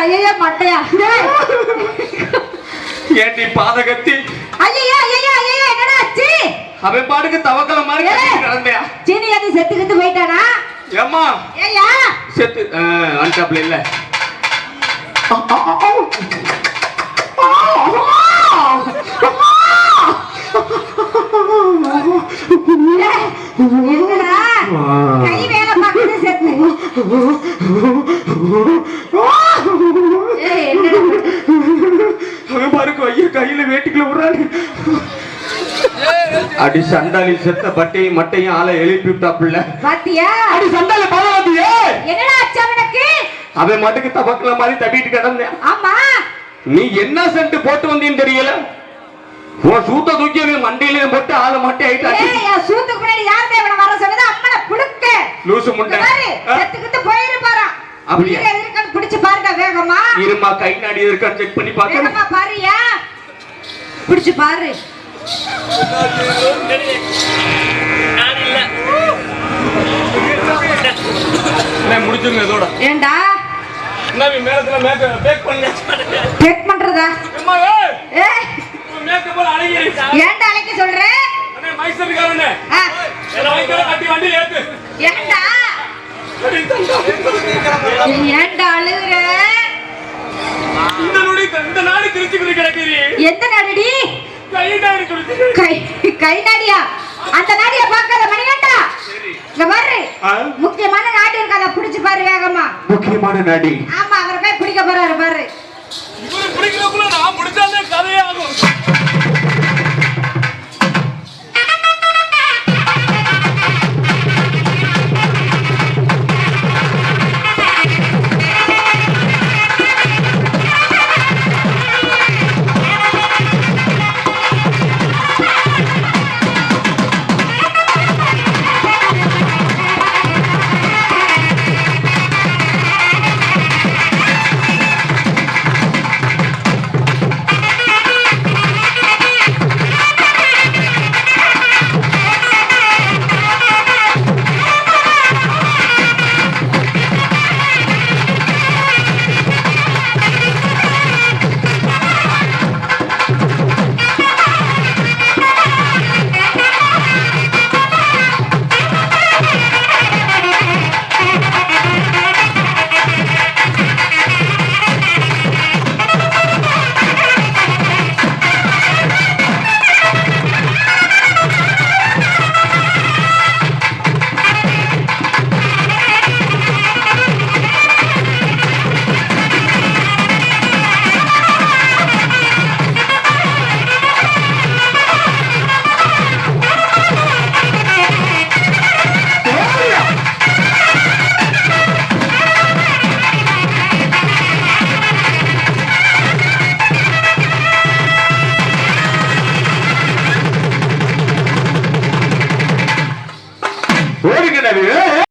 ஐயோ மட்டையா? டேய். ஏண்டி பாதகத்தி? ஐயையோ ஐயையோ ஐயையோ என்னடா ஆச்சு? அவன் பாட்டுக்கு தவக்கல மாதிரி ஏய். கிடந்தையா சீனி அது செத்து போயிட்டானா? ஏம்மா? ஏய்யா. செத்து அன்டாப்ல இல்ல. என்னடா? கை வேலை பார்க்குது செத்து. அடி சண்டாளி செத்த பட்டையும் மட்டையும் ஆளை எழுப்பி விட்டாப்புல பாத்தியா? அடி சண்டாளி பாலவதியே என்னடா ஆச்சு அவனுக்கு? அவன் மட்டுக்கு தவக்கல மாதிரி தப்பிட்டு கிடந்தேன் ஆமா. நீ என்ன சென்ட் போட்டு வந்தீன்னு தெரியல? உன் சூத்த தூக்கி மண்டையில போட்டு ஆளை மட்டை ஆயிட்டாச்சு. ஏய் சூத்துக்கு முன்னாடி யார் தேவன வர சொன்னது அம்மனை புடுக்க லூசு முண்டை. பாரு? செத்துக்கிட்டு போயிருப்பாராம் அப்படியா? உயிரை இருக்கான்னு பிடிச்சு பாருங்க வேகமா. இருமா கை நாடி இருக்கான்னு செக் பண்ணி வேகமா பாருயா. பிடிச்சு பாரு. முடிச்சுங்க இதோட. ஏண்டா? என்ன மேலத்துல பேக் பண்ணு. செக் பண்றதா? அம்மா ஏ? மேக்கப் போல அழைக்க சொல்ற? அண்ணே மைசூர்காரனே ஆ, என்ன வாங்கிக்கற கட்டி வண்டி ஏத்து. ஏன்டா ஏன்டா அழுகுற? இந்த நொடி இந்த நாடு திருச்சிக்குடி கிடக்குறீ எந்த நாடுடி? கை கை நாடியா? அந்த நாடிய பார்க்காத மணிகண்டா? இங்க பாரு? முக்கியமான நாடு இருக்கு அதை பிடிச்சு பாரு வேகமா. முக்கியமான நாடி. ஆமா அவரை போய் பிடிக்க போறாரு பாரு.